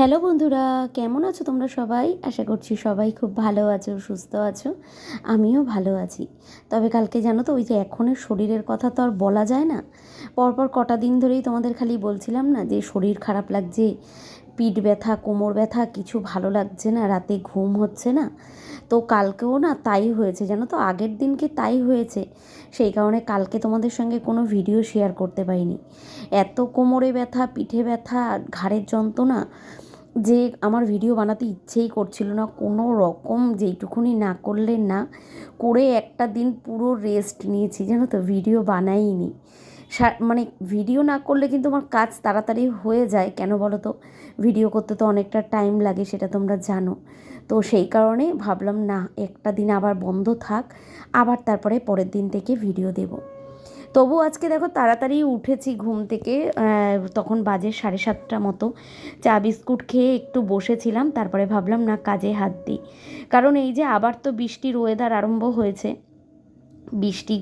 Hello বন্ধুরা, কেমন আছো তোমরা সবাই? আশা করছি সবাই খুব ভালো আছো, সুস্থ আছো। আমিও ভালো আছি। তবে কালকে জানো তো, ওই যে এখনের শরীরের কথা তো আর বলা যায় না। পরপর কটা দিন ধরেই তোমাদের খালি বলছিলাম না যে, শরীর খারাপ লাগছে, পিঠ ব্যথা, কোমর ব্যথা, কিছু ভালো লাগছে না, রাতে ঘুম হচ্ছে না। তো কালকেও না তাই হয়েছে, জানো তো, আগের দিনকে তাই হয়েছে। সেই কারণে কালকে তোমাদের সঙ্গে কোনো ভিডিও শেয়ার করতে পারিনি। এত কোমরে ব্যথা, পিঠে ব্যথা ঘাড়ের যন্ত্রণা যে আমার ভিডিও বানাতে ইচ্ছেই করছিল না, কোনো রকম যেইটুকুনি না করলে না করে একটা দিন পুরো রেস্ট নিয়েছি, জানো তো? ভিডিও বানাইনি। মানে ভিডিও না করলে কিন্তু আমার কাজ তাড়াতাড়ি হয়ে যায়, কেন বলো তো? ভিডিও করতে তো অনেকটা টাইম লাগে, সেটা তোমরা জানো। তো সেই কারণে ভাবলাম, না, একটা দিন আবার বন্ধ থাক, আবার তারপরে পরের দিন থেকে ভিডিও দেবো। তবু আজকে দেখো তাড়াতাড়ি উঠেছি ঘুম থেকে তখন বাজে সাড়ে সাতটা মতো। চা বিস্কুট খেয়ে একটু বসেছিলাম, তারপরে ভাবলাম না কাজে হাত দিই। কারণ এই যে আবার তো বৃষ্টির ওয়েদার আরম্ভ হয়েছে। বৃষ্টি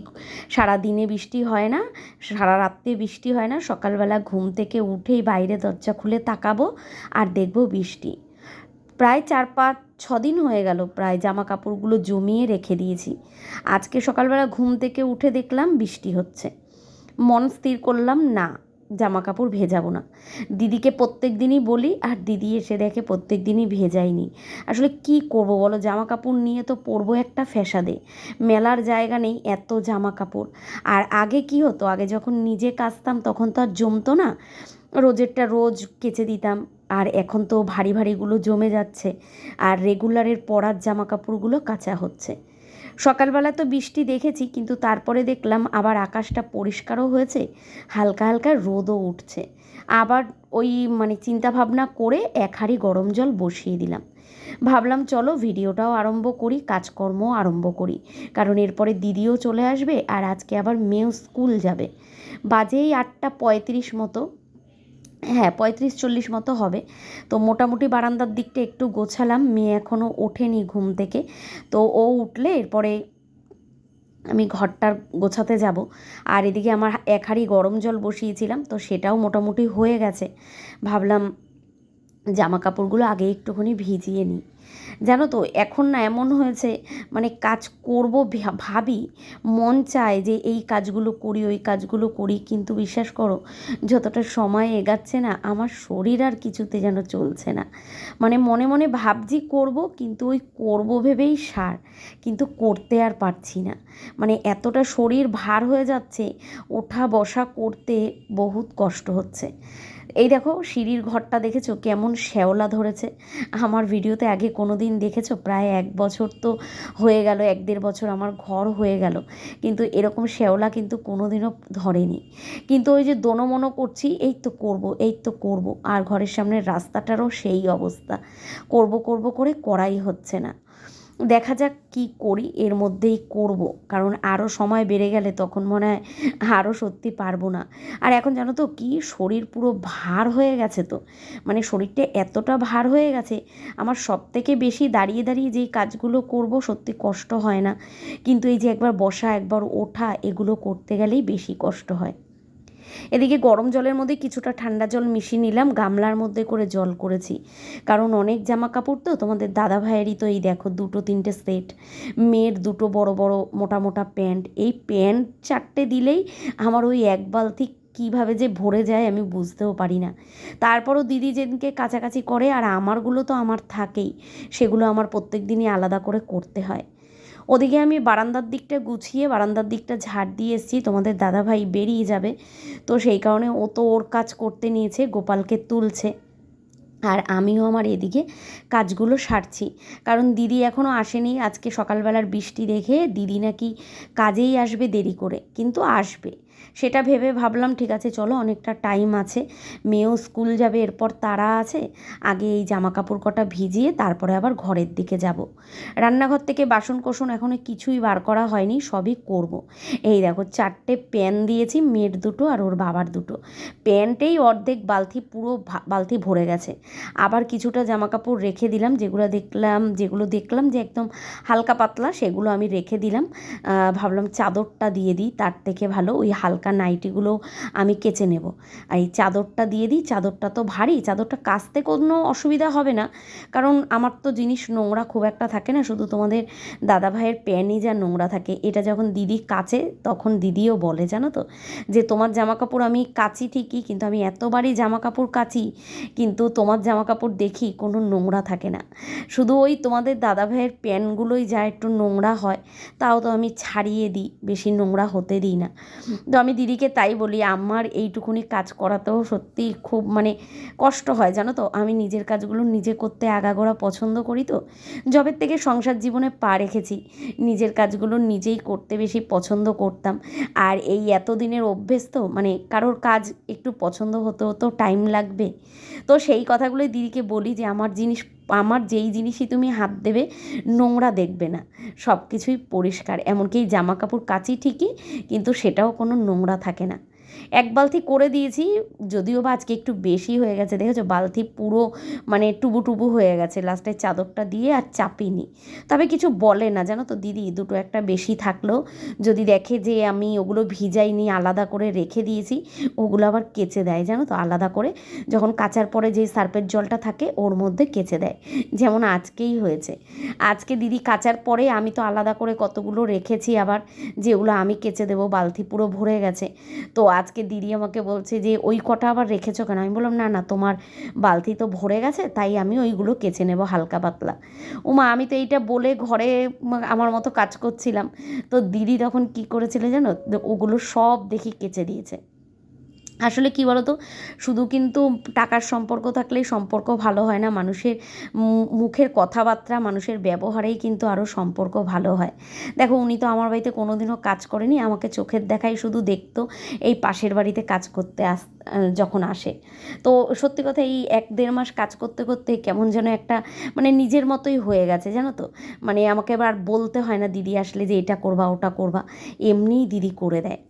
সারা দিনে বৃষ্টি হয় না, সারা রাত্রে বৃষ্টি হয় না, সকালবেলা ঘুম থেকে উঠেই বাইরে দরজা খুলে তাকাবো আর দেখব বৃষ্টি। প্রায় চার পাঁচ ছদিন হয়ে গেল প্রায় জামা কাপড়গুলো জমিয়ে রেখে দিয়েছি। আজকে সকালবেলা ঘুম থেকে উঠে দেখলাম বৃষ্টি হচ্ছে। মন স্থির করলাম, না জামা কাপড় ভেজাবো না। দিদিকে প্রত্যেক দিনই বলি, আর দিদি এসে দেখে প্রত্যেক দিনই ভেজাইনি আসলে কি করব বলো জামা কাপড় নিয়ে তো পরবো একটা ফ্যাসাদে মেলার জায়গা নেই এত জামা কাপড় আর আগে কি হতো, আগে যখন নিজে কাচতাম তখন তো আর জমতো না। রোজেরটা রোজ কেচে দিতাম। আর এখন তো ভারী ভারীগুলো জমে যাচ্ছে আর রেগুলারের পরার জামা কাপড়গুলো কাঁচা হচ্ছে। সকালবেলা তো বৃষ্টি দেখেছি, কিন্তু তারপরে দেখলাম আবার আকাশটা পরিষ্কারও হয়েছে, হালকা হালকা রোদও উঠছে। আবার ওই মানে চিন্তা ভাবনা করে এক হাঁড়ি গরম জল বসিয়ে দিলাম। ভাবলাম চলো ভিডিওটাও আরম্ভ করি কাজকর্ম আরম্ভ করি, কারণ এরপরে দিদিও চলে আসবে আর আজকে আবার মেয়েও স্কুল যাবে। বাজেই আটটা পঁয়ত্রিশ মতো। হ্যাঁ পঁয়ত্রিশ চল্লিশ মতো হবে। তো মোটামুটি বারান্দার দিকটা একটু গোছালাম। মেয়ে এখনও ওঠেনি ঘুম থেকে। তো ও উঠলে এরপরে আমি ঘরটার গোছাতে যাব। আর এদিকে আমার এক হাঁড়ি গরম জল বসিয়েছিলাম, তো সেটাও মোটামুটি হয়ে গেছে। ভাবলাম জামা কাপড়গুলো আগে একটুখানি ভিজিয়ে নিই। জানো তো, এখন না এমন হয়েছে মানে কাজ করব ভাবি, মন চায় যে এই কাজগুলো করি, ওই কাজগুলো করি, কিন্তু বিশ্বাস করো, যতটা সময় এগাচ্ছে না, আমার শরীর আর কিছুতে যেন চলছে না। মানে মনে মনে ভাবছি করব, কিন্তু ওই করব ভেবেই সার, কিন্তু করতে আর পারছি না। মানে এতটা শরীর ভার হয়ে যাচ্ছে ওঠা বসা করতে বহুত কষ্ট হচ্ছে। এই দেখো সিঁড়ির ঘরটা দেখেছ? কেমন শ্যাওলা ধরেছে। আমার ভিডিওতে আগে কোনো দিন দেখেছ? প্রায় এক বছর তো হয়ে গেল, এক দেড় বছর আমার ঘর হয়ে গেল। কিন্তু এরকম শ্যাওলা কিন্তু কোনো দিনও ধরেনি। কিন্তু ওই যে দোনমনো করছি, এই তো করব, এই তো করব। আর ঘরের সামনের রাস্তাটারও সেই অবস্থা। করব করব করে করাই হচ্ছে না। দেখা যাক কি করি, এর মধ্যেই করব। কারণ আরও সময় বেড়ে গেলে তখন মনে হয় আরও সত্যি পারব না। আর এখন জানো তো কি? শরীর পুরো ভার হয়ে গেছে তো। মানে শরীরটা এতটা ভার হয়ে গেছে, আমার সব থেকে বেশি দাঁড়িয়ে দাঁড়িয়ে যেই কাজগুলো করব সত্যি কষ্ট হয় না। কিন্তু এই যে একবার বসা, একবার ওঠা, এগুলো করতে গেলেই বেশি কষ্ট হয়। এদিকে গরম জলের মধ্যে কিছুটা ঠান্ডা জল মিশিয়ে নিলাম, গামলার মধ্যে করে জল করেছি। কারণ অনেক জামা কাপড় তো, তোমাদের দাদা ভাইয়েরই তো এই দেখো দুটো তিনটে সেট। মেয়ের দুটো বড় বড় মোটা মোটা প্যান্ট। এই প্যান্ট চারটে দিলেই আমার ওই এক বালতি কীভাবে যে ভরে যায় আমি বুঝতেও পারি না। তারপরও দিদি যেদিনকে কাছাকাছি করে, আর আমারগুলো তো আমার থাকেই, সেগুলো আমার প্রত্যেক দিনই আলাদা করে করতে হয়। ওদিকে আমি বারান্দার দিকটা গুছিয়ে, বারান্দার দিকটা ঝাড় দিয়ে এসেছি। তোমাদের দাদাভাই বেরিয়ে যাবে। তো সেই কারণে ও তো ওর কাজ করতে নিয়েছে, গোপালকে তুলছে। আর আমিও আমার এদিকে কাজগুলো সারছি। কারণ দিদি এখনও আসেনি, আজকে সকালবেলার বৃষ্টি দেখে দিদি নাকি কাজেই আসবে দেরি করে। কিন্তু আসবে। সেটা ভেবে ভাবলাম, ঠিক আছে, চলো, অনেকটা টাইম আছে। মেয়েও স্কুল যাবে, এরপর তারা আছে। আগে এই জামা কাপড় কটা ভিজিয়ে তারপরে আবার ঘরের দিকে যাব। রান্নাঘর থেকে বাসন কোসন এখনও কিছুই বার করা হয়নি, সবই করব। এই দেখো, চারটে প্যান দিয়েছি, মেয়ের দুটো আর ওর বাবার দুটো। প্যান্টেই অর্ধেক বালতি, পুরো বালতি ভরে গেছে। আবার কিছুটা জামা কাপড় রেখে দিলাম, যেগুলো দেখলাম যেগুলো দেখলাম যে একদম হালকা পাতলা, সেগুলো আমি রেখে দিলাম। ভাবলাম চাদরটা দিয়ে দিই, তার থেকে ভালো। ওই হালকা নাইটিগুলো আমি কেচে নেব। আর এই চাদরটা দিয়ে দিই, চাদরটা তো ভারী, চাদরটা কাচতে কোনো অসুবিধা হবে না। কারণ আমার তো জিনিস নোংরা খুব একটা থাকে না, শুধু তোমাদের দাদা ভাইয়ের প্যানই যা নোংরা থাকে, এটা যখন দিদি কাচে তখন দিদিও বলে, জানো তো? যে তোমার জামা কাপড় আমি কাচি ঠিকই, কিন্তু আমি এতবারই জামা কাপড় কাচি, কিন্তু তোমার জামা কাপড় দেখি কোনো নোংরা থাকে না। শুধু ওই তোমাদের দাদা ভাইয়ের প্যান্টগুলোই যা একটু নোংরা হয়, তাও তো আমি ছাড়িয়ে দিই, বেশি নোংরা হতে দিই না। তো আমি দিদিকে তাই বলি, আমার এইটুকুনি কাজ করাতেও সত্যি খুব মানে কষ্ট হয়, জানো তো? আমি নিজের কাজগুলো নিজে করতে আগাগোড়া পছন্দ করি তো। জবের থেকে সংসার জীবনে পা রেখেছি, নিজের কাজগুলো নিজেই করতে বেশি পছন্দ করতাম। আর এই এতদিনের অভ্যেস তো মানে কারোর কাজ একটু পছন্দ হতে হতেও টাইম লাগবে। তো সেই কথাগুলোই দিদিকে বলি যে, আমার জিনিস আমার যেই জিনিসই তুমি হাত দেবে, নোংরা দেখবে না। সব কিছুই পরিষ্কার। এমনকি জামা কাপড় কাচি ঠিকই, কিন্তু সেটাও কোনো নোংরা থাকে না। এক বালতি করে দিয়েছি, যদিও বা আজকে একটু বেশি হয়ে গেছে। দেখেছ, বালতি পুরো মানে টুবু টুবু হয়ে গেছে। লাস্টে চাদরটা দিয়ে আর চাপিনি। তবে কিছু বলে না, জানো তো দিদি, দুটো একটা বেশি থাকলেও যদি দেখে যে আমি ওগুলো ভিজাই ভিজাইনি, আলাদা করে রেখে দিয়েছি, ওগুলো আবার কেচে দেয়, জানো তো, আলাদা করে। যখন কাচার পরে যে সার্পের জলটা থাকে, ওর মধ্যে কেচে দেয়। যেমন আজকেই হয়েছে। আজকে দিদি কাচার পরে আমি তো আলাদা করে কতগুলো রেখেছি আবার, যেগুলো আমি কেচে দেবো, বালতি পুরো ভরে গেছে। তো আজকে দিদি আমাকে বলছে যে, ওই কটা আবার রেখেছো কেন? আমি বললাম, না না, তোমার বালতি তো ভরে গেছে, তাই আমি ওইগুলো কেচে নেব হালকা পাতলা। ওমা আমি তো এইটা বলে ঘরে আমার মতো কাজ করছিলাম। তো দিদি তখন কি করেছিল জানো? ওগুলো সব দেখি কেচে দিয়েছে। আসলে কী বলতো? শুধু কিন্তু টাকার সম্পর্ক থাকলেই সম্পর্ক ভালো হয় না। মানুষের মুখের কথাবার্তা, মানুষের ব্যবহারেই কিন্তু আরও সম্পর্ক ভালো হয়। দেখো, উনি তো আমার বাড়িতে কোনো দিনও কাজ করেনি, আমাকে চোখের দেখাই শুধু দেখতো এই পাশের বাড়িতে কাজ করতে আস যখন আসে। তো সত্যি কথা, এই এক দেড় মাস কাজ করতে করতে কেমন যেন একটা মানে নিজের মতোই হয়ে গেছে, জানো তো? মানে আমাকে এবার বলতে হয় না, দিদি আসলে যে এটা করবা, ওটা করবা। এমনিই দিদি করে দেয়।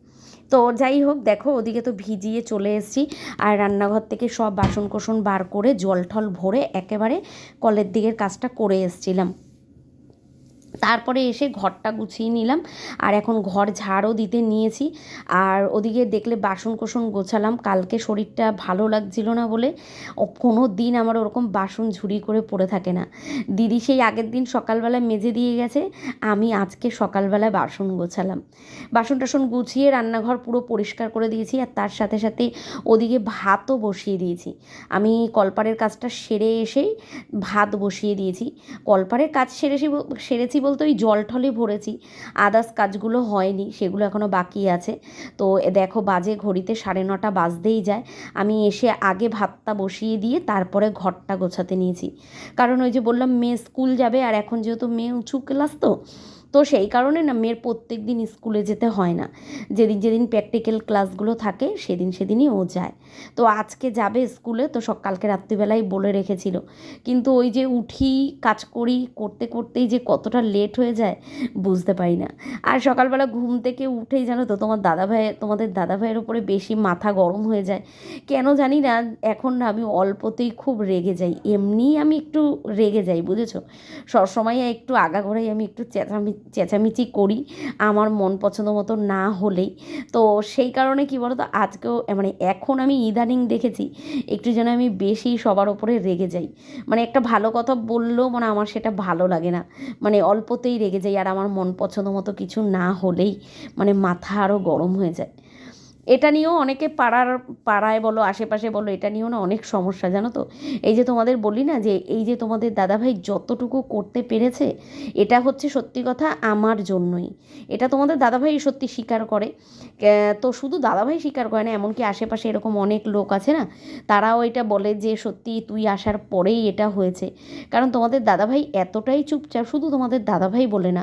তো যাই হোক, দেখো ওদিকে তো ভিজিয়ে চলে এসেছি। আর রান্নাঘর থেকে সব বাসন কোসন বার করে জল ঠল ভরে একেবারে কলের দিকের কাজটা করে এসছিলাম। তারপরে এসে ঘরটা গুছিয়ে নিলাম। আর এখন ঘর ঝাড়ও দিতে নিয়েছি। আর ওদিকে দেখলে বাসন কোসন গোছালাম। কালকে শরীরটা ভালো লাগছিল না বলে কোনো দিন আমার ওরকম বাসন ঝুড়ি করে পড়ে থাকে না। দিদি সেই আগের দিন সকালবেলায় মেজে দিয়ে গেছে। আমি আজকে সকালবেলায় বাসন গোছালাম। বাসন টাসন গুছিয়ে রান্নাঘর পুরো পরিষ্কার করে দিয়েছি। আর তার সাথে সাথে ওদিকে ভাতও বসিয়ে দিয়েছি। আমি কলপারের কাজটা সেরে এসেই ভাত বসিয়ে দিয়েছি। কলপারের কাজ সেরেছি সেরেছি বলতে ওই জল ঠলে ভরেছি। আদার্স কাজগুলো হয়নি, সেগুলো এখনও বাকি আছে। তো দেখো বাজে ঘড়িতে সাড়ে নটা বাজতেই যায়। আমি এসে আগে ভাতটা বসিয়ে দিয়ে তারপরে ঘরটা গোছাতে নিয়েছি। কারণ ওই যে বললাম মেয়ে স্কুল যাবে আর এখন যেহেতু মেয়ে উঁচু ক্লাস তো তো সেই কারণে না মেয়ের প্রত্যেক দিন স্কুলে যেতে হয় না। যেদিন যেদিন প্র্যাকটিক্যাল ক্লাসগুলো থাকে, সেদিন সেদিনই ও যায়। তো আজকে যাবে স্কুলে, তো সকালকে রাত্রিবেলায় বলে রেখেছিল। কিন্তু ওই যে উঠি, কাজ করি, করতে করতেই যে কতটা লেট হয়ে যায়, বুঝতে পারি না। আর সকালবেলা ঘুম থেকে উঠেই জানো তো, তোমার দাদা ভাই তোমাদের দাদা ভাইয়ের উপরে বেশি মাথা গরম হয়ে যায়। কেন জানি না, এখন না আমি অল্পতেই খুব রেগে যাই। এমনিই আমি একটু রেগে যাই, বুঝেছ? সবসময় একটু আগাগোড়াই আমি একটু চেঁচামি চেঁচামেচি করি, আমার মন পছন্দ মতো না হলেই। তো সেই কারণে কি বলতো, আজকেও মানে এখন আমি ইদানিং দেখেছি, একটু যেন আমি বেশি সবার ওপরে রেগে যাই। মানে একটা ভালো কথা বললেও মানে আমার সেটা ভালো লাগে না। মানে অল্পতেই রেগে যাই আর আমার মন পছন্দ মতো কিছু না হলেই মানে মাথা আরও গরম হয়ে যায়। এটা নিয়েও অনেকে পাড়ার, পাড়ায় বলো, আশেপাশে বলো, এটা নিয়েও না অনেক সমস্যা, জানো তো? এই যে তোমাদের বলি না যে, এই যে তোমাদের দাদাভাই যতটুকু করতে পেরেছে, এটা হচ্ছে সত্যি কথা আমার জন্যই। এটা তোমাদের দাদাভাই সত্যি স্বীকার করে। তো শুধু দাদাভাই স্বীকার করে না, এমনকি আশেপাশে এরকম অনেক লোক আছে না, তারাও এটা বলে যে, সত্যি তুই আসার পরেই এটা হয়েছে। কারণ তোমাদের দাদাভাই এতটাই চুপচাপ, শুধু তোমাদের দাদাভাই বলে না,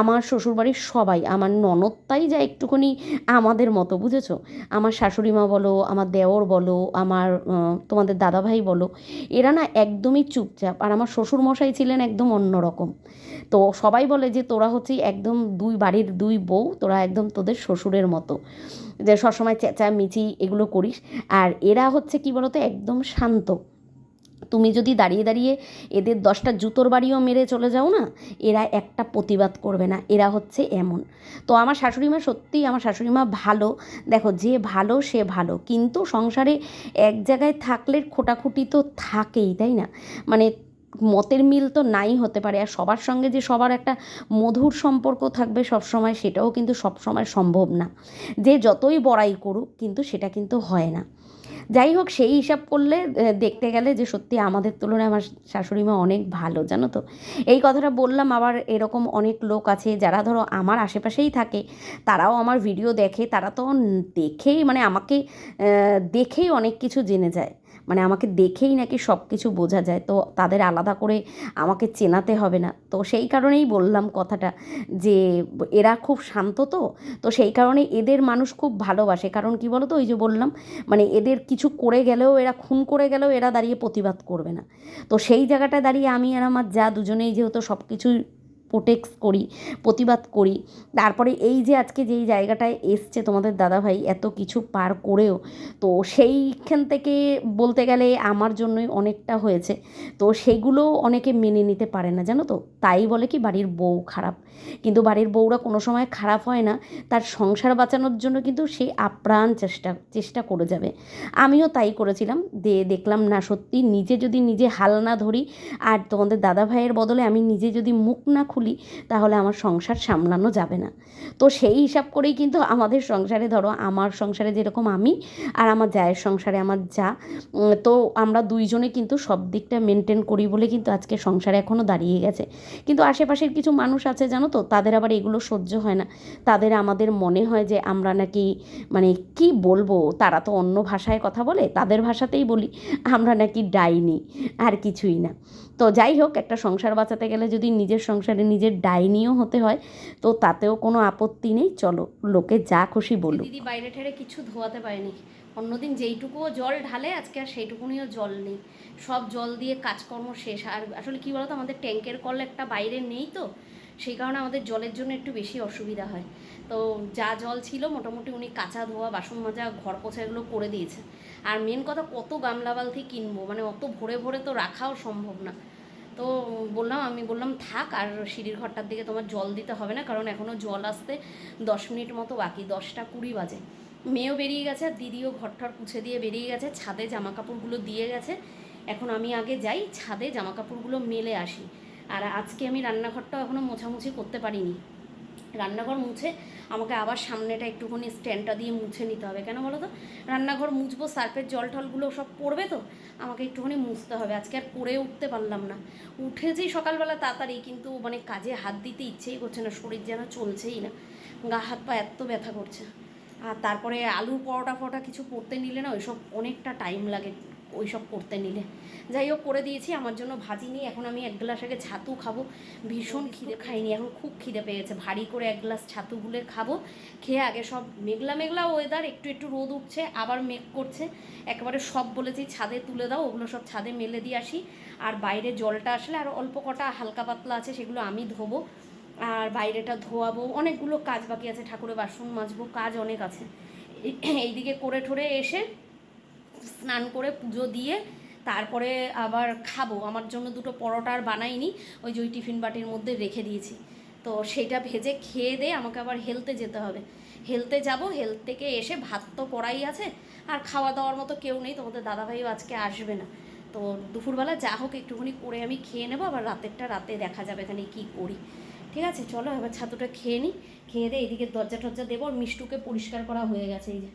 আমার শ্বশুরবাড়ির সবাই, আমার ননদটাই যা একটুখানি আমাদের মতো, বুঝেছ? আমার শাশুড়ি মা বলো, আমার দেওর বলো, আমার তোমাদের দাদাভাই বলো, এরা না একদমই চুপচাপ। আর আমার শ্বশুর মশাই ছিলেন একদম অন্যরকম। তো সবাই বলে যে তোরা হচ্ছে একদম দুই বাড়ির দুই বউ, তোরা একদম তোদের শ্বশুরের মতো। যে সবসময় চেঁচা মিচি এগুলো করিস। আর এরা হচ্ছে কি বলতো, একদম শান্ত। তুমি যদি দাঁড়িয়ে দাঁড়িয়ে এদের দশটা জুতোর বাড়িও মেরে চলে যাও না, এরা একটা প্রতিবাদ করবে না, এরা হচ্ছে এমন। তো আমার শাশুড়ি মা সত্যিই আমার শাশুড়ি মা ভালো, দেখো যে ভালো সে ভালো, কিন্তু সংসারে এক জায়গায় থাকলে খোটাখুটি তো থাকেই, তাই না? মানে মতের মিল তো নাই হতে পারে, আর সবার সঙ্গে যে সবার একটা মধুর সম্পর্ক থাকবে সবসময় সেটাও কিন্তু সবসময় সম্ভব না। যে যতই বড়াই করুক কিন্তু সেটা কিন্তু হয় না। যাই হোক, সেই হিসাব করলে দেখতে গেলে যে সত্যি আমাদের তুলনায় আমার শাশুড়ি মা অনেক ভালো, জানো তো? এই কথাটা বললাম, আবার এরকম অনেক লোক আছে যারা ধরো আমার আশেপাশেই থাকে, তারাও আমার ভিডিও দেখে, তারা তো দেখেই মানে আমাকে দেখেই অনেক কিছু জেনে যায়। মানে আমাকে দেখেই নাকি সব কিছু বোঝা যায়, তো তাদের আলাদা করে আমাকে চেনাতে হবে না। তো সেই কারণেই বললাম কথাটা যে, এরা খুব শান্ত তো তো সেই কারণে এদের মানুষ খুব ভালোবাসে। কারণ কি বলো তো ওই যে বললাম মানে এদের কিছু করে গেলেও, এরা খুন করে গেলেও এরা দাঁড়িয়ে প্রতিবাদ করবে না। তো সেই জায়গাটায় দাঁড়িয়ে আমি আর আমার যা দুজনেই যেহেতু সব কিছু প্রোটেক্স করি, প্রতিবাদ করি। তারপরে এই যে আজকে যেই জায়গাটায় এসছে তোমাদের দাদাভাই এত কিছু পার করেও, তো সেইখান থেকে বলতে গেলে আমার জন্যই অনেকটা হয়েছে। তো সেগুলো অনেকে মেনে নিতে পারে না, জানো তো? তাই বলে কি বাড়ির বউ খারাপ। কিন্তু বাড়ির বউরা কোনো সময় খারাপ হয় না, তার সংসার বাঁচানোর জন্য কিন্তু সে আপ্রাণ চেষ্টা চেষ্টা করে যাবে। আমিও তাই করেছিলাম, দে, দেখলাম না সত্যি নিজে যদি নিজে হাল না ধরি, আর তোমাদের দাদা ভাইয়ের বদলে আমি নিজে যদি মুখ না খুলি তাহলে আমার সংসার সামলানো যাবে না। তো সেই হিসাব করেই কিন্তু আমাদের সংসারে ধরো আমার সংসারে যেরকম আমি আর আমার জায়ের সংসারে আমার যা তো আমরা দুইজনে কিন্তু সব দিকটা মেনটেন করি বলে কিন্তু আজকে সংসারে এখনও দাঁড়িয়ে গেছে। কিন্তু আশেপাশের কিছু মানুষ আছে জানো তো, তাদের আবার এগুলো সহ্য হয় না। তাদের আমাদের মনে হয় যে আমরা নাকি মানে কি বলব, তারা তো অন্য ভাষায় কথা বলে, তাদের ভাষাতেই বলি, আমরা নাকি ডাইনি, আর কিছুই না। তো যাই হোক একটা সংসার বাঁচাতে গেলে যদি নিজের সংসারে নিজের ডাইনিও হতে হয় তো তাতেও কোনো আপত্তি নেই। চলো লোকে যা খুশি বলুক। দিদি বাইরে ঠেড়ে কিছু ধোয়াতে পারেনি। অন্যদিন যেইটুকুও জল ঢালে আজকে আর সেইটুকুনিও জল নেই। সব জল দিয়ে কাজকর্ম শেষ। আর আসলে কী বলতো আমাদের ট্যাঙ্কের কল একটা বাইরে নেই তো সেই কারণে আমাদের জলের জন্য একটু বেশি অসুবিধা হয়। তো যা জল ছিল মোটামুটি উনি কাঁচা ধোয়া বাসন মাজা ঘর পোছা এগুলো করে দিয়েছে। আর মেন কথা কত গামলা বালতি কিনবো? মানে অত ভরে ভরে তো রাখাও সম্ভব না। তো বললাম, আমি বললাম, থাক, আর সিঁড়ির ঘরটার দিকে তোমার জল দিতে হবে না, কারণ এখনও জল আসতে দশ মিনিট মতো বাকি, দশটা কুড়ি বাজে। মেয়েও বেরিয়ে গেছে, আর দিদিও ঘরটার পুছে দিয়ে বেরিয়ে গেছে, ছাদে জামা কাপড়গুলো দিয়ে গেছে। এখন আমি আগে যাই, ছাদে জামা কাপড়গুলো মেলে আসি। আর আজকে আমি রান্নাঘরটাও এখনও মোছামুছি করতে পারিনি। রান্নাঘর মুছে আমাকে আবার সামনেটা একটুখানি স্ট্যান্ডটা দিয়ে মুছে নিতে হবে। কেন বলো তো? রান্নাঘর মুছবো সার্ফের জল টলগুলো সব পড়বে তো? আমাকে একটুখানি মুছতে হবে। আজকে আর করে উঠতে পারলাম না। উঠে উঠেছি সকালবেলা তাড়াতাড়ি কিন্তু মানে কাজে হাত দিতে ইচ্ছেই করছে না, শরীর যেন চলছেই না। গা, হাত, পা এত ব্যথা করছে। আর তারপরে আলুর পরোটা ফরোটা কিছু করতে নিলে না ওইসব অনেকটা টাইম লাগে। ওইসব করতে নিলে। যাই হোক করে দিয়েছি। আমার জন্য ভাজি নিয়ে এখন আমি এক গ্লাস আগে ছাতু খাব। ভীষণ খিদে খাইনি। এখন খুব খিদে পেয়েছে। ভারী করে এক গ্লাস ছাতু গুলে খাব। খেয়ে আগে সব মেঘলা মেঘলা ওয়েদার একটু একটু রোদ উঠছে আবার মেঘ করছে। একেবারে সব বলেছি ছাদে তুলে দাও। ওগুলো সব ছাদে মেলে দিয়ে আসি। আর বাইরে জলটা আসলে আর অল্প কটা হালকা পাতলা আছে সেগুলো আমি ধোবো। আর বাইরেটা ধোয়াবো। অনেকগুলো কাজ বাকি আছে। ঠাকুরের বাসন মাজবো। কাজ অনেক আছে। এইদিকে করে ঠরে এসে স্নান করে পুজো দিয়ে তারপরে আবার খাব। আমার জন্য দুটো পরোটা আর বানাইনি, ওই যে ওই টিফিন বাটির মধ্যে রেখে দিয়েছি। তো সেটা ভেজে খেয়ে দিয়ে আমাকে আবার হেলতে যেতে হবে। হেলতে যাব, হেলথ থেকে এসে ভাত তো করাই আছে, আর খাওয়া দাওয়ার মতো কেউ নেই, তোমাদের দাদাভাইও আজকে আসবে না। তো দুপুরবেলা যা হোক একটুখানি করে আমি খেয়ে নেব, আবার রাতেরটা রাতে দেখা যাবে এখানে কী করি। ঠিক আছে, চলো এবার ছাতুটা খেয়ে নিই খেয়ে দিয়ে এদিকে দরজা টরজা দেবো, আর মিষ্টুকে পরিষ্কার করা হয়ে গেছে, এই যে।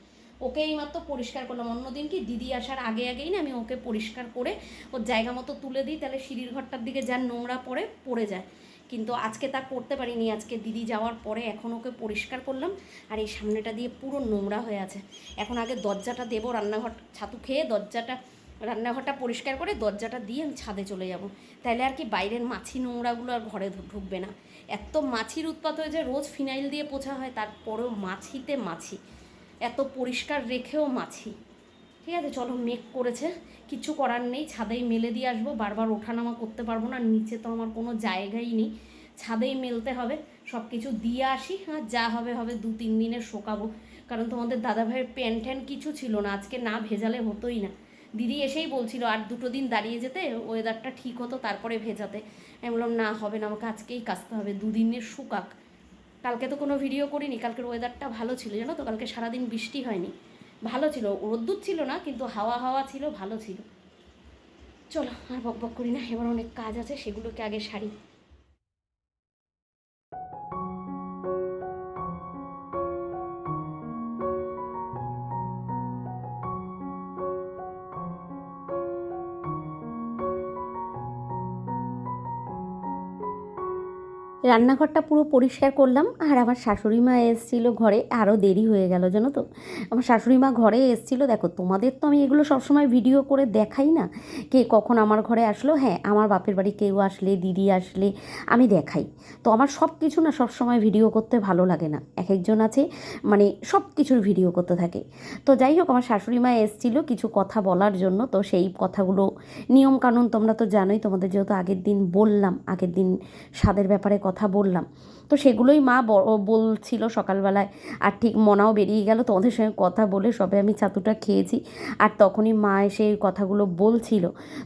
ওকে এইমাত্র পরিষ্কার করলাম। অন্যদিন কি দিদি আসার আগে আগেই না আমি ওকে পরিষ্কার করে ওর জায়গা মতো তুলে দিই, তাহলে সিঁড়ির ঘরটার দিকে যা নোংরা পড়ে পড়ে যায়। কিন্তু আজকে তা করতে পারিনি, আজকে দিদি যাওয়ার পরে এখন ওকে পরিষ্কার করলাম আর এই সামনেটা দিয়ে পুরো নোংরা হয়ে আছে। এখন আগে দরজাটা দেবো, রান্নাঘর, ছাতু খেয়ে দরজাটা, রান্নাঘরটা পরিষ্কার করে দরজাটা দিয়ে আমি ছাদে চলে যাব। তাহলে আর কি বাইরের মাছি নোংরাগুলো আর ঘরে ঢুকবে না। এত মাছির উৎপাত হয়েছে রোজ ফিনাইল দিয়ে পোছা হয়, তারপরেও মাছিতে মাছি। এত পরিষ্কার রেখেও মাছি। ঠিক আছে, চলো মেক করেছে। কিছু করার নেই, ছাদেই মেলে দিয়ে আসব। বারবার ওঠানামা করতে পারব না, নিচে তো আমার কোনো জায়গাই নেই। ছাদেই মেলতে হবে সব কিছু দিয়ে আসি আর যা হবে হবে দু তিন দিনে শোকাবো। কারণ তোমাদের দাদাভাইয়ের প্যান্ট ট্যান কিছু ছিল না, আজকে না ভেজালে হতোই না। দিদি এসেই বলছিল, আর দুটো দিন দাঁড়িয়ে যেতে ওয়েদারটা ঠিক হতো, তারপরে ভেজাতে। আমি বললাম, না, হবে না, আমাকে আজকেই কাচতে হবে দুদিনের শুকাক। কালকে তো কোনো ভিডিও করিনি, কালকের ওয়েদারটা ভালো ছিল, জানো তো? কালকে সারাদিন বৃষ্টি হয়নি। ভালো ছিল, রোদ্দুর ছিল না, কিন্তু হাওয়া হাওয়া ছিল, ভালো ছিল। চলো, আর বক বক করি না, এবার অনেক কাজ আছে, সেগুলোকে আগে সারি। রান্নাঘরটা পুরো পরিষ্কার করলাম, আর আমার শাশুড়ি মা এসেছিল ঘরে আরও দেরি হয়ে গেল, জানো তো। আমার শাশুড়ি মা ঘরে এসেছিল, দেখো, তোমাদের তো আমি এগুলো সবসময় ভিডিও করে দেখাই না। কে কখন আমার ঘরে আসলো? হ্যাঁ আমার বাপের বাড়ি কেউ আসলে, দিদি আসলে, আমি দেখাই। তো আমার সব কিছু না সবসময় ভিডিও করতে ভালো লাগে না। এক একজন আছে মানে সব কিছুর ভিডিও করতে থাকে। তো যাই হোক, আমার শাশুড়ি মা এসেছিল কিছু কথা বলার জন্য, তো সেই কথাগুলো, নিয়মকানুন তোমরা তো জানোই, তোমাদের যেহেতু আগের দিন বললাম, আগের দিন স্বাদের ব্যাপারে কথা বললাম। তো সেগুলোই মা বলছিল সকালবেলায়, আর ঠিক মনাও বেরিয়ে গেল, তোমাদের সঙ্গে কথা বলে সবে আমি ছাতুটা খেয়েছি। আর তখনই মা এসে কথাগুলো বলছিল।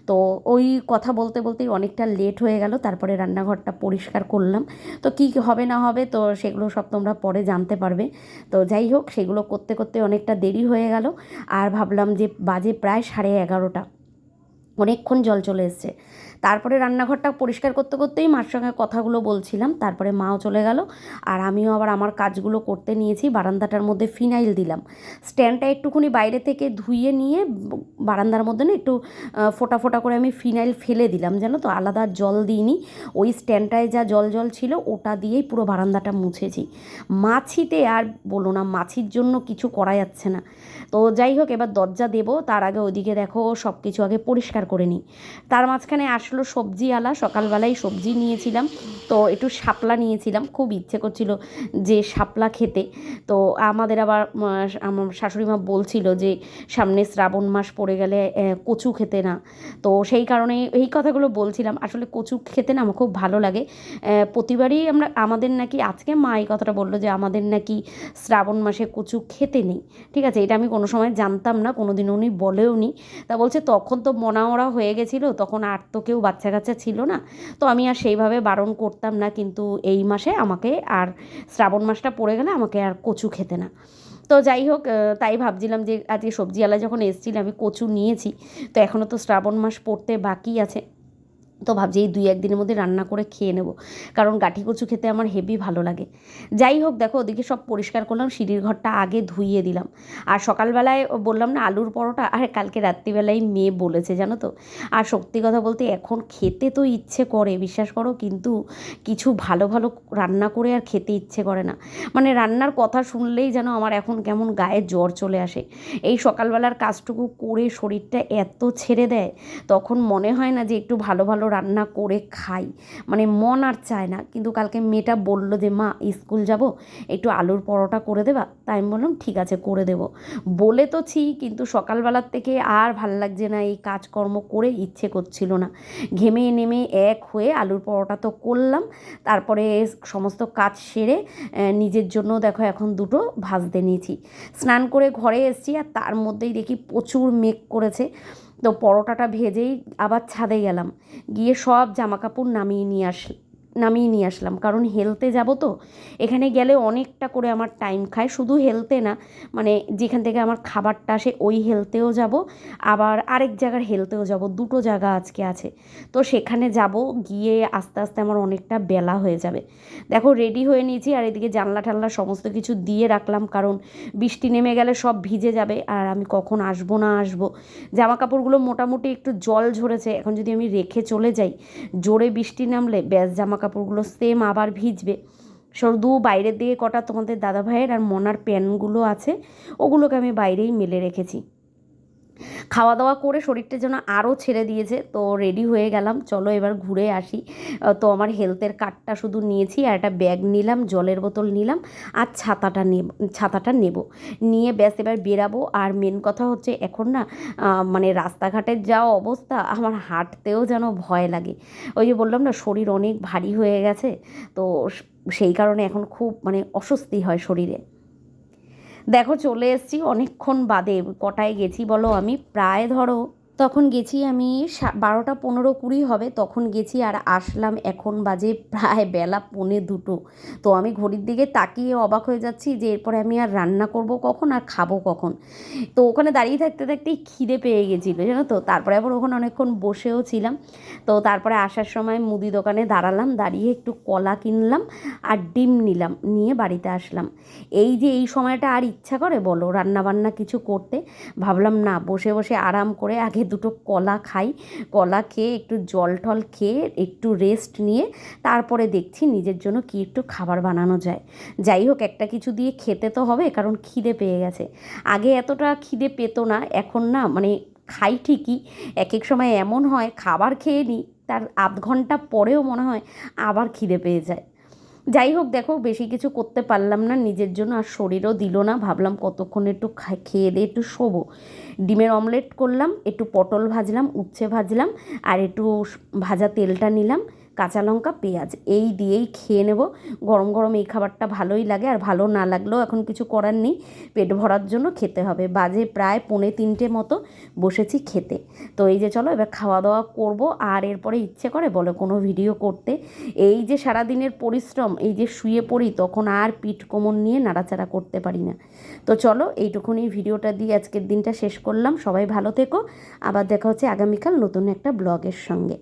তো ওই কথা বলতে বলতেই অনেকটা লেট হয়ে গেল, তারপরে রান্নাঘরটা পরিষ্কার করলাম। তো কী হবে না হবে, তো সেগুলো সব তোমরা পরে জানতে পারবে। তো যাই হোক, সেগুলো করতে করতে অনেকটা দেরি হয়ে গেল, আর ভাবলাম যে বাজে প্রায় সাড়ে এগারোটা। অনেকক্ষণ জল চলে এসছে। তারপরে রান্নাঘরটা পরিষ্কার করতে করতেই মার সঙ্গে কথাগুলো বলছিলাম, তারপরে মাও চলে গেল। আর আমিও আবার আমার কাজগুলো করতে নিয়েছি, বারান্দাটার মধ্যে ফিনাইল দিলাম। স্ট্যান্ডটা একটুখানি বাইরে থেকে ধুয়ে নিয়ে বারান্দার মধ্যে না একটু ফোটা ফোটা করে আমি ফিনাইল ফেলে দিলাম, জানো তো? আলাদা জল দিইনি। ওই স্ট্যান্ডটায় যা জল জল ছিল, ওটা দিয়েই পুরো বারান্দাটা মুছেছি। মাছিতে আর বলো না, মাছির জন্য কিছু করা যাচ্ছে না। তো যাই হোক, এবার দরজা দেবো, তার আগে ওইদিকে দেখো সব কিছু আগে পরিষ্কার করে নিই। তার মাঝখানে আসলো সবজি আলা, সকালবেলায় সবজি নিয়েছিলাম। তো একটু শাপলা নিয়েছিলাম, খুব ইচ্ছে করছিল যে শাপলা খেতে। তো আমাদের আবার আমার শাশুড়ি মা বলছিল যে সামনে শ্রাবণ মাস পড়ে গেলে কচু খেতে না। তো সেই কারণে এই কথাগুলো বলছিলাম। আসলে কচু খেতে না আমার খুব ভালো লাগে। প্রতিবারই আমরা, আমাদের নাকি, আজকে মা এই কথাটা বলল যে আমাদের নাকি শ্রাবণ মাসে কচু খেতে নেই। ঠিক আছে, এটা আমি কোনো সময় জানতাম না কোনো দিন উনি বলেও নি তা বলছে, তখন তো মনাওড়া হয়ে গেছিল, তখন আর তো কেউ বাচ্চা কাচ্চা ছিল না। তো আমি আর সেইভাবে বারণ করতাম না কিন্তু এই মাসে আমাকে আর শ্রাবণ মাসটা পড়ে গেলে আমাকে আর কচু খেতে না। তো যাই হোক তাই ভাবছিলাম যে আজকে সবজিওয়ালা যখন এসেছিল আমি কচু নিয়েছি। তো এখনও তো শ্রাবণ মাস পড়তে বাকি আছে। তো ভাবছি এই দুই একদিনের মধ্যে রান্না করে খেয়ে নেব। কারণ গাঠি কচু খেতে আমার হেভি ভালো লাগে। যাই হোক, দেখো ওদিকে সব পরিষ্কার করলাম, সিঁড়ির ঘরটা আগে ধুইয়ে দিলাম। আর সকালবেলায় বললাম না, আলুর পরোটা, আর কালকে রাত্রিবেলায় মেয়ে বলেছে, জানো তো? আর সত্যি কথা বলতে এখন খেতে তো ইচ্ছে করে, বিশ্বাস করো, কিন্তু কিছু ভালো ভালো রান্না করে আর খেতে ইচ্ছে করে না। মানে রান্নার কথা শুনলেই যেন আমার এখন কেমন গায়ে জ্বর চলে আসে। এই সকালবেলার কাজটুকু করে শরীরটা এত ছেড়ে দেয়, তখন মনে হয় না যে একটু ভালো ভালো রান্না করে খাই। মানে মন আর চায় না। কিন্তু কালকে মেয়েটা বলল যে, মা, স্কুল যাব, একটু আলুর পরোটা করে দেবা? তাই আমি বললাম, ঠিক আছে, করে দেবো। বলে তো ছি, কিন্তু সকালবেলার থেকে আর ভালো লাগছে না। এই কাজকর্ম করে ইচ্ছে করছিল না। ঘেমে নেমে এক হয়ে আলুর পরোটা তো করলাম। তারপরে সমস্ত কাজ সেরে নিজের জন্য দেখো এখন দুটো ভাজতে নিয়েছি। স্নান করে ঘরে এসেছি আর তার মধ্যেই দেখি প্রচুর মেঘ করেছে। তো পরোটাটা ভেজেই আবার ছাদে গেলাম। গিয়ে সব জামা কাপড় নামিয়ে নিয়ে আস নামিয়ে নিয়ে আসলাম। কারণ হেলতে যাব তো, এখানে গেলে অনেকটা করে আমার টাইম খায়। শুধু হেলতে না মানে যেখান থেকে আমার খাবারটা আসে, ওই হেলতেও যাব। আবার আরেক জায়গার হেলতেও যাব, দুটো জায়গা আজকে আছে। তো সেখানে যাব, গিয়ে আস্তে আস্তে আমার অনেকটা বেলা হয়ে যাবে। দেখো রেডি হয়ে নিয়েছি, আর এদিকে জানলা টানলা সমস্ত কিছু দিয়ে রাখলাম। কারণ বৃষ্টি নেমে গেলে সব ভিজে যাবে, আর আমি কখন আসব না আসব। জামা কাপড়গুলো মোটামুটি একটু জল ঝরেছে, এখন যদি আমি রেখে চলে যাই, জোরে বৃষ্টি নামলে, ব্যাস জামা কাপড়গুলো সেম আবার ভিজবে। শুধু বাইরের দিকে কটা তোমাদের দাদা ভাইয়ের আর মনার প্যানগুলো আছে, ওগুলোকে আমি বাইরেই মেলে রেখেছি। খাওয়া দাওয়া করে শরীরটা যেন আরও ছেড়ে দিয়েছে, তো রেডি হয়ে গেলাম। চলো এবার ঘুরে আসি। তো আমার হেলথের কার্ডটা শুধু নিয়েছি আর একটা ব্যাগ নিলাম, জলের বোতল নিলাম আর ছাতাটা নেব ছাতাটা নেব। নিয়ে ব্যাস এবার বেরাবো। আর মেন কথা হচ্ছে এখন না মানে রাস্তাঘাটের যা অবস্থা, আমার হাঁটতেও যেন ভয় লাগে। ওই যে বললাম না, শরীর অনেক ভারী হয়ে গেছে, তো সেই কারণে এখন খুব মানে অস্বস্তি হয় শরীরে। দেখো চলে এসেছি অনেকক্ষণ বাদে কটায় গেছি বলো আমি? প্রায় ধরো তখন গেছি আমি বারোটা পনেরো কুড়ি হবে, তখন গেছি আর আসলাম এখন বাজে প্রায় বেলা পৌনে দুটো। তো আমি ঘড়ির দিকে তাকিয়ে অবাক হয়ে যাচ্ছি যে এরপরে আমি আর রান্না করব কখন আর খাব কখন? তো ওখানে দাঁড়িয়ে থাকতে থাকতেই খিদে পেয়ে গেছিল, জানো তো? তারপরে আবার ওখানে অনেকক্ষণ বসেও ছিলাম। তো তারপরে আসার সময় মুদি দোকানে দাঁড়ালাম, দাঁড়িয়ে একটু কলা কিনলাম আর ডিম নিলাম, নিয়ে বাড়িতে আসলাম। এই যে এই সময়টা আর ইচ্ছা করে বলো রান্না বান্না কিছু করতে। ভাবলাম না, বসে বসে আরাম করে আগে দুটো কলা খাই। কলা খেয়ে একটু জল টল খেয়ে একটু রেস্ট নিয়ে তারপরে দেখছি নিজের জন্য কি একটু খাবার বানানো যায়। যাই হোক, একটা কিছু দিয়ে খেতে তো হবে কারণ খিদে পেয়ে গেছে। আগে এতটা খিদে পেতো না, এখন না মানে খাই ঠিকই। এক এক সময় এমন হয়, খাবার খেয়ে নিই তার আধ ঘণ্টা পরেও মনে হয় আবার খিদে পেয়ে যায়। যাই হোক, দেখো, বেশি কিছু করতে পারলাম না, নিজের জন্য, আর শরীরও দিল না। ভাবলাম কতক্ষণ একটু খেয়ে দিয়ে একটু শোবো। ডিমের অমলেট করলাম, একটু পটল ভাজলাম, উচ্ছে ভাজলাম, আর একটু ভাজা তেলটা নিলাম। কাঁচা লঙ্কা, পেঁয়াজ। এই দিয়েই খেয়ে নেব। গরম গরম এই খাবারটা ভালোই লাগে। আর ভালো না লাগলেও এখন কিছু করার নেই। পেট ভরার জন্য খেতে হবে। বাজে প্রায় পৌনে তিনটে মতো বসেছি খেতে। তো এই যে চলো, এবার খাওয়া দাওয়া করব। আর এরপরে ইচ্ছে করে বলো কোনো ভিডিও করতে। এই যে সারাদিনের পরিশ্রম, এই যে শুয়ে পড়ি, তখন আর পিঠ কোমর নিয়ে নাড়াচাড়া করতে পারি না। তো চলো, এইটুকুনি ভিডিওটা দিয়ে আজকের দিনটা শেষ করলাম। সবাই ভালো থেকো। আবার দেখা হচ্ছে আগামীকাল নতুন একটা ব্লগের সঙ্গে।